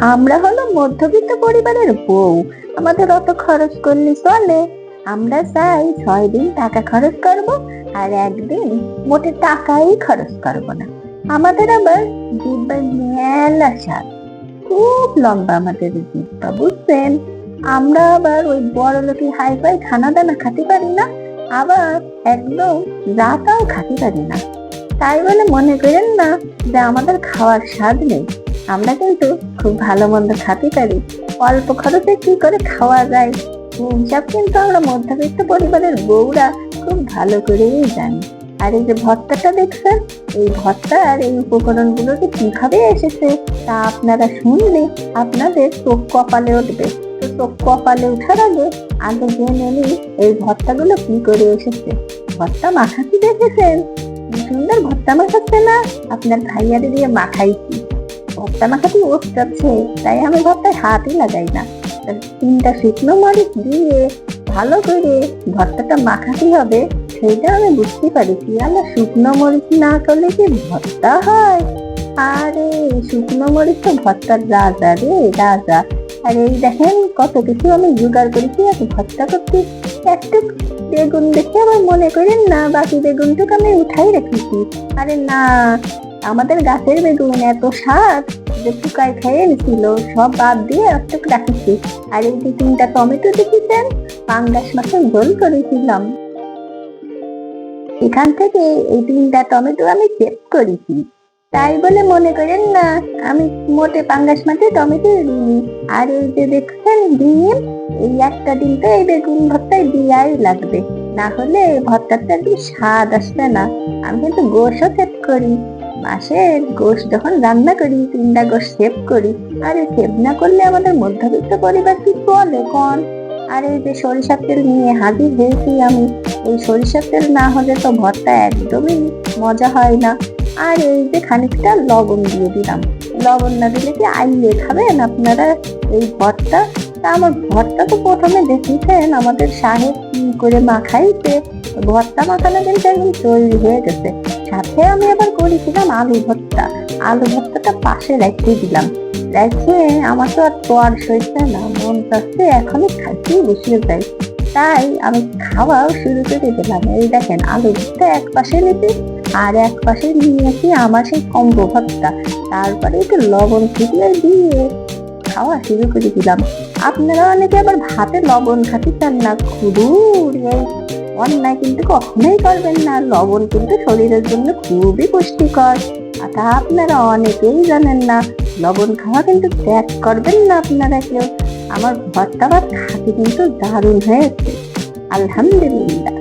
আমরা হলো মধ্যবিত্ত পরিবারের বউ। আমাদের অত খরচ করলে চলে। আমরা চাই ছয় দিন টাকা খরচ করব আর একদিন মোটে টাকাই খরচ করব না। আমাদের আবার জিব্বার মেলা স্বাদ খুব লম্বা আমাদের জিব্বা, বুঝছেন? আমরা আবার ওই বড় হাই ফাই খানা দানা খাতে পারি না, আবার একদম রাতাও খাতে পারি না। তাই বলে মনে করেন না যে আমাদের খাওয়ার স্বাদ নেই। আমরা কিন্তু খুব ভালো মন্দ খাতে পারি। অল্প খরচে কি করে খাওয়া যায়? হিসাব কিন্তু আমরা মধ্যবিত্ত পরিবারের বউরা খুব ভালো করেই জানি। আর এই যে ভর্তাটা দেখছেন, এই ভর্তা আর এই উপকরণগুলো যে কীভাবে এসেছে, তা আপনারা শুনলে আপনাদের চোখ কপালে উঠবে। তো চোখ কপালে ওঠার আগে আগে জেনে নিই এই ভর্তাগুলো কি করে এসেছে। ভর্তা মাখাতে দেখেছেন? সুন্দর ভর্তা মাখাচ্ছে না? আপনার ভাইয়ারে দিয়ে মাখাইছি ভর্তা মাখাতে যাচ্ছে তাই আমি ভর্তায় হাতই লাগাই না। তিনটা শুকনো মরিচ দিয়ে ভালো করে ভর্তাটা মাখাতে হবে। সেইটা আমি বুঝতে পারিছি আমরা শুকনো মরিচ না করলে কি ভর্তা হয়। আরে, শুকনো মরিচ তো ভর্তার রাজা রে, রাজা। আর এই দেখেন কত কিছু আমি জোগাড় করেছি আর ভর্তা করতে। একটু বেগুন দেখে আবার মনে করেন না, বাকি বেগুনটুকু আমি উঠাই রেখেছি। আরে না আমাদের গাছের বেগুন এত স্বাদ যে পোকায় খেয়ে নিছিল, সব বাদ দিয়ে একটু রাখেছি। আর এই যে তিনটা টমেটো দেখেছেন? পাঙ্গাস মাছের গোল করেছিলাম। এখান থেকে এই তিনটা টমেটো আমি সেভ করেছি। তাই বলে মনে করেন না, আমি মোটে পাঙ্গাস মাছে টমেটো দিইনি। আর এই যে দেখছেন ডিম, এই একটা ডিম তো এই বেগুন ভর্তায় দিয়াই লাগবে। না হলে ভর্তাটা একটু স্বাদ আসবে না। আমি কিন্তু গোশও সেভ করি। মাসের গোশ যখন রান্না করি, তিনটা গোশ সেভ করি, আরে সেভ না করলে আমাদের মধ্যবিত্ত পরিবার কি বলে কোন আর এই যে সরিষার তেল নিয়ে হাজির হয়েছি আমি, এই সরিষার তেল না হলে তো ভর্তা একদমই মজা হয় না। আর এই যে খানিকটা লবণ দিয়ে দিলাম। লবণ না দিলে কি আইলে খাবেন আপনারা এই ভর্তা? তা আমার ভর্তা তো প্রথমে দেখেছেন, আমাদের সাহেব করে মাখাইছে। ভর্তা মাখানো কিন্তু একদম তৈরি হয়ে গেছে। সাথে আমি আবার করেছিলাম আলু ভর্তা। আলু ভর্তাটা পাশে রেখে দিলাম। রেখে আমার তো আর তোয়ার সইছে না, মন চাচ্ছে এখনই খাইতে বসিয়ে যাই তাই আমি খাওয়াও শুরু করে দিলাম। এই দেখেন, আলু ভর্তা এক পাশে নিতে আর এক পাশে নিয়েছি আমার সেই কম্বো ভর্তা। তারপরে একটু লবণ ছিটিয়ে দিয়ে খাওয়া শুরু করে দিলাম। আপনারা অনেকে আবার ভাতে লবণ খাতে চান না। এই অন্যায় কিন্তু কখনোই করবেন না। লবণ কিন্তু শরীরের জন্য খুবই পুষ্টিকর। আর তা আপনারা অনেকেই জানেন না। লবণ খাওয়া কিন্তু ত্যাগ করবেন না আপনারা কেউ। আমার ভর্তা ভাত খাতে কিন্তু দারুণ হয়েছে। আলহামদুলিল্লাহ।